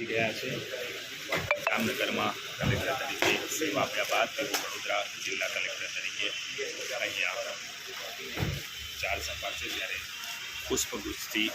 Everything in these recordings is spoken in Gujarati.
ગયા છે જામનગરમાં કલેક્ટર તરીકે સેવા આપ્યા બાદ તેઓ વડોદરા જિલ્લા કલેક્ટર તરીકે અહીંયા ચાર સંભાળશે ત્યારે પુષ્પગુચ્છથી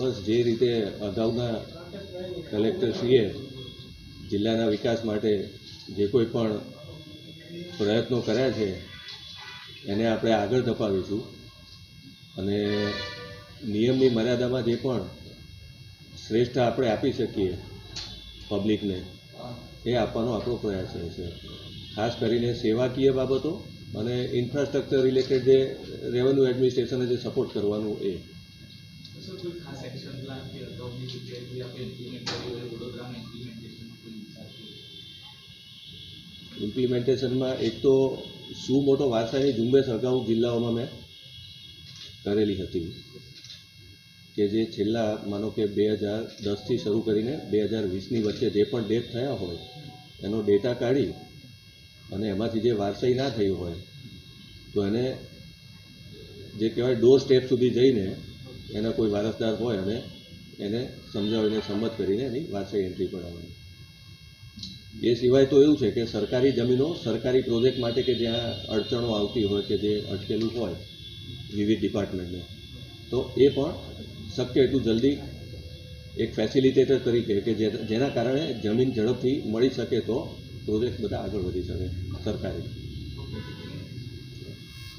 બસ જે રીતે અગાઉના કલેક્ટરશ્રીએ જિલ્લાના વિકાસ માટે જે કોઈ પણ પ્રયત્નો કર્યા છે, એને આપણે આગળ ધપાવીશું. અને નિયમની મર્યાદામાં જે પણ શ્રેષ્ઠ આપણે આપી શકીએ પબ્લિકને એ આપવાનો આપણો પ્રયાસ રહેશે ખાસ કરીને સેવાકીય બાબતો અને ઇન્ફ્રાસ્ટ્રક્ચર રિલેટેડ જે રેવન્યુ એડમિનિસ્ટ્રેશને જે સપોર્ટ કરવાનું એ. એક્શન પ્લાન કે અગાઉની જગ્યાએ કોઈ આપણે ઇમ્પ્લિમેન્ટ કર્યું હોય વડોદરામાં છે ઇમ્પ્લિમેન્ટેશનમાં એક તો શું મોટો વારસાની ઝુંબેશ અગાઉ જિલ્લાઓમાં મેં કરેલી હતી કે જે છેલ્લા માનો કે બે હજાર દસથી શરૂ કરીને બે હજાર વીસની વચ્ચે જે પણ ડેટ થયા હોય એનો ડેટા કાઢી અને એમાંથી જે વારસાઈ ના થઈ હોય તો એને જે કહેવાય ડોર સ્ટેપ સુધી જઈને એના કોઈ વારસદાર હોય અને એને સમજાવીને સંમત કરીને એની વારસાઈ એન્ટ્રી પડાવવાની એ સિવાય તો એવું છે કે સરકારી જમીનો, સરકારી પ્રોજેક્ટ માટે કે જ્યાં અડચણો આવતી હોય કે જે અટકેલું હોય વિવિધ ડિપાર્ટમેન્ટને તો એ પણ શક્ય એટલું જલ્દી એક ફેસિલિટેટર તરીકે કે જેના કારણે જમીન ઝડપથી મળી શકે તો પ્રોજેક્ટ બધા આગળ વધી શકે સરકારી.